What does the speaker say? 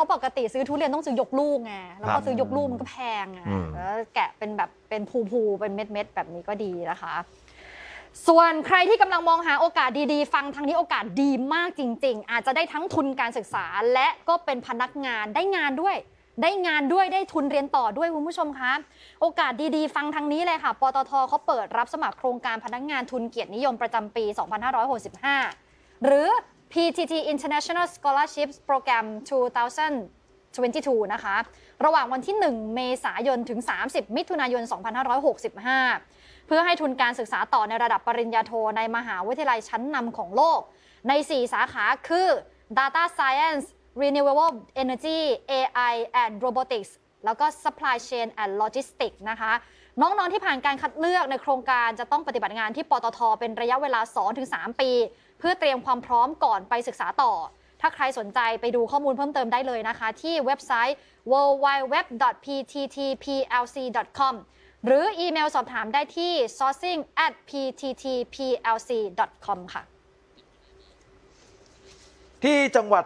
ราะปกติซื้อทุเรียนต้องซื้อยกลูกไง แล้วครัก็บซื้อยกลูกมันก็แพงไงอืม แล้วแกะเป็นแบบเป็นภูๆเป็นเม็ดๆแบบนี้ก็ดีนะคะ ส่วนใครที่กำลังมองหาโอกาสดีๆ ฟังทางนี้โอกาสดีมากจริง ๆ อาจจะได้ทั้งทุนการศึกษาและก็เป็นพนักงานได้งานด้วย ได้งานด้วยได้ทุนเรียนต่อด้วยคุณผู้ชมคะ โอกาสดีๆ ฟังทางนี้เลยค่ะปตทเขาเปิดรับสมัครโครงการพนักงานทุนเกียรตินิยมประจำปี 2565 หรือ PTT International Scholarships Program 2022 นะคะ ระหว่างวันที่ 1 เมษายนถึง 30 มิถุนายน 2565 เพื่อให้ทุนการศึกษาต่อในระดับปริญญาโทในมหาวิทยาลัยชั้นนำของโลก ใน 4 สาขาคือ Data Science Renewable Energy AI and Robotics แล้วก็ Supply Chain and Logistics นะคะ น้องๆที่ผ่านการคัดเลือกในโครงการจะต้องปฏิบัติงานที่ปตท เป็นระยะเวลา 2-3 ปี เพื่อเตรียมความพร้อมก่อนไปศึกษาต่อ ถ้าใครสนใจไปดูข้อมูลเพิ่มเติมได้เลยนะคะ ที่เว็บไซต์ www.pttplc.com หรืออีเมลสอบถามได้ที่ sourcing at pttplc.com ค่ะ ที่จังหวัด